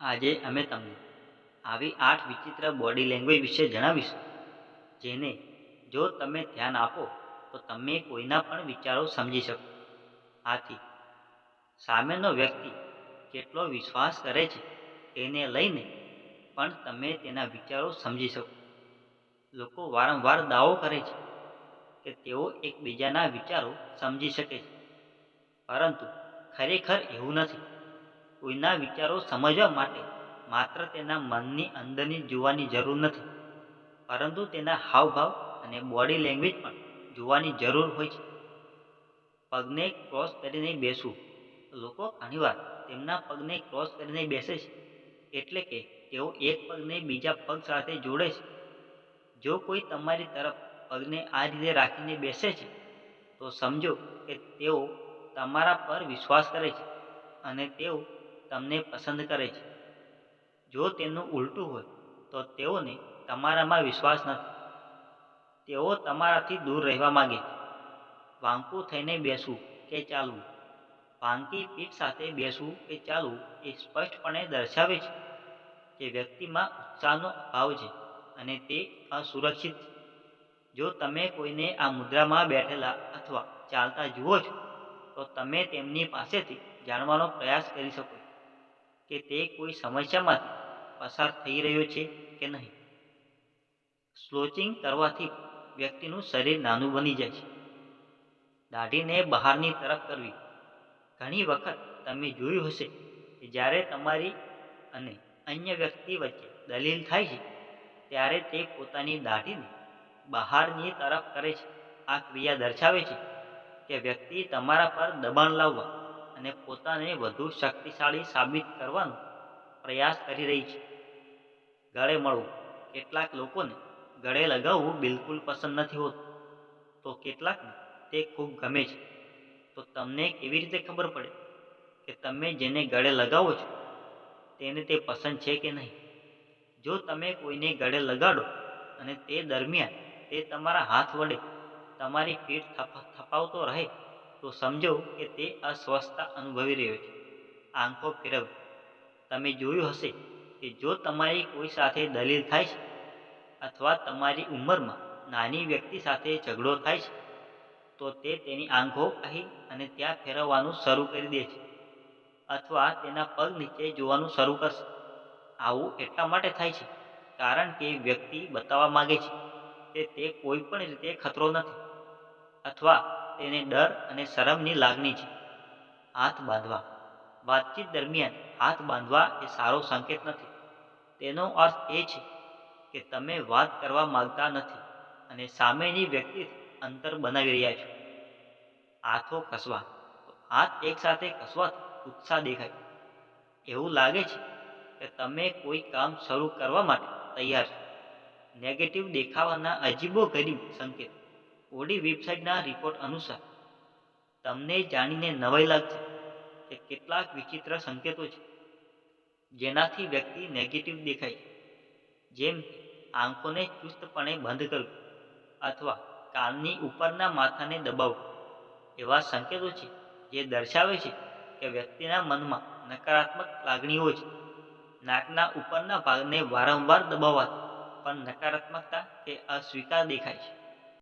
આજે અમે તમને આવી આઠ વિચિત્ર બોડી લેંગ્વેજ વિશે જણાવીશું, જેને જો તમે ધ્યાન આપો, તો તમે કોઈના પણ વિચારો સમજી શકો. આથી, સામેનો વ્યક્તિ કેટલો વિશ્વાસ કરે છે તેને લઈને પણ તમે તેના વિચારો સમજી શકો. લોકો વારંવાર દાવો કરે છે કે તેઓ એકબીજાના વિચારો સમજી શકે છે, પરંતુ ખરેખર એવું નથી. કોઈના વિચારો સમજવા માટે માત્ર તેના મનની અંદરની જોવાની જરૂર નથી, પરંતુ તેના હાવભાવ અને બોડી લેંગ્વેજ પણ જોવાની જરૂર હોય છે. પગને ક્રોસ કરીને બેસવું. લોકો ઘણીવાર તેમના પગને ક્રોસ કરીને બેસે છે, એટલે કે તેઓ એક પગને બીજા પગ સાથે જોડે છે. જો કોઈ તમારી તરફ પગને આ રીતે રાખીને બેસે છે, તો સમજો કે તેઓ તમારા પર વિશ્વાસ કરે છે અને તેઓ તમને પસંદ કરે છે. જો તેનું ઉલટું હોય, તો તેઓને તમારામાં વિશ્વાસ નથી. તેઓ તમારાથી દૂર રહેવા માંગે છે. વાંકું થઈને બેસવું કે ચાલવું? વાંકી પીઠ સાથે બેસવું કે ચાલવું એ સ્પષ્ટપણે દર્શાવે છે કે વ્યક્તિમાં ઉત્સાહનો અભાવ છે અને તે અસુરક્ષિત છે. જો તમે કોઈને આ મુદ્રામાં બેઠેલા અથવા ચાલતા જુઓ છો, તો તમે તેમની પાસેથી જાણવાનો પ્રયાસ કરી શકો કે તે કોઈ સમસ્યામાંથી પસાર થઈ રહ્યો છે કે નહીં? સ્લોચિંગ કરવાથી વ્યક્તિનું શરીર નાનું બની જાય છે. દાઢીને બહારની તરફ કરવી. ઘણી વખત તમે જોયું હશે કે જ્યારે તમારી અને અન્ય વ્યક્તિ વચ્ચે દલીલ થાય છે, ત્યારે તે પોતાની દાઢીને બહારની તરફ કરે છે. આ ક્રિયા દર્શાવે છે કે વ્યક્તિ તમારા પર દબાણ લાવવા અને પોતાને વધુ શક્તિશાળી સાબિત કરવાનો પ્રયાસ કરી રહી છે. ગળે મળવું. કેટલાક લોકોને ગળે લગાવવું બિલકુલ પસંદ નથી હોતું. તો કેટલાકને તે ખૂબ ગમે છે. તો તમને કેવી રીતે ખબર પડે કે તમે જેને ગળે લગાવો છો, તેને તે પસંદ છે કે નહીં? જો તમે કોઈને ગળે લગાડો અને તે દરમિયાન તે તમારા હાથ વડે તમારી પીઠ થપાવતો રહે તો સમજો કે તે અસ્વસ્થતા અનુભવી રહ્યો છે. આંખો ફેરવ. તમે જોયું હશે કે જો તમારી કોઈ સાથે દલીલ થાય છે અથવા તમારી ઉંમરમાં નાની વ્યક્તિ સાથે ઝઘડો થાય છે, તો તે તેની આંખો અહીં અને ત્યાં ફેરવવાનું શરૂ કરી દે છે અથવા તેના પગ નીચે જોવાનું શરૂ કરશે. આવું એટલા માટે થાય છે કારણ કે વ્યક્તિ બતાવવા માગે છે કે તે કોઈ પણ રીતે ખતરો નથી અથવા તેને ડર અને શરમની લાગણી છે. હાથ બાંધવા. વાતચીત દરમિયાન હાથ બાંધવા એ સારો સંકેત નથી. તેનો અર્થ એ છે કે તમે વાત કરવા માંગતા નથી અને સામેની વ્યક્તિ અંતર બનાવી રહ્યા છો. હાથો કસવા. હાથ એકસાથે કસવાથી ઉત્સાહ દેખાય. એવું લાગે છે કે તમે કોઈ કામ શરૂ કરવા માટે તૈયાર છો. નેગેટિવ દેખાવાના અજીબો ગરીબ સંકેત. ઓડી વેબસાઇટના રિપોર્ટ અનુસાર, તમને જાણીને નવાઈ લાગશે કે કેટલાક વિચિત્ર સંકેતો છે, જેનાથી વ્યક્તિ નેગેટિવ દેખાય છે. જેમ આંખોને ચુસ્તપણે બંધ કરવી અથવા કાનની ઉપરના માથાને દબાવવું. એવા સંકેતો છે, જે દર્શાવે છે કે વ્યક્તિના મનમાં નકારાત્મક લાગણીઓ છે. નાકના ઉપરના ભાગને વારંવાર દબાવવાથી પણ નકારાત્મકતા કે અસ્વીકાર દેખાય છે.